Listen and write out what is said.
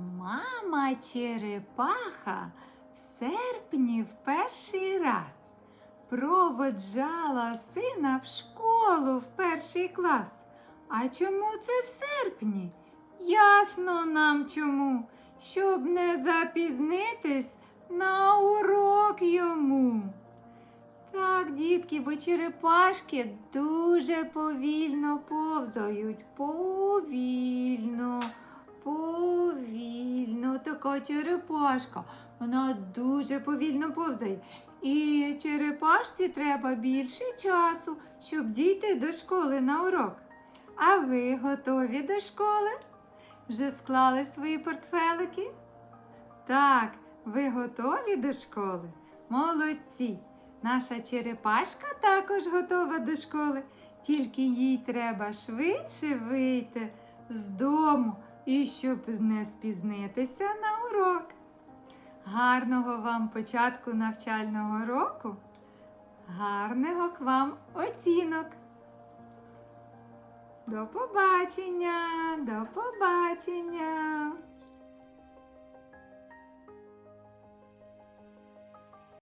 Мама черепаха в серпні в перший раз проводжала сина в школу в перший клас. А чому це в серпні? Ясно нам чому, щоб не запізнитись на урок йому. Так, дітки, бо черепашки дуже повільно повзають. Повільно. Така черепашка. Вона дуже повільно повзає. І черепашці треба більше часу, щоб дійти до школи на урок. А ви готові до школи? Вже склали свої портфелики? Так, ви готові до школи? Молодці! Наша черепашка також готова до школи, тільки їй треба швидше вийти з дому і щоб не спізнитися на урок. Гарного вам початку навчального року, гарних вам оцінок. До побачення, до побачення.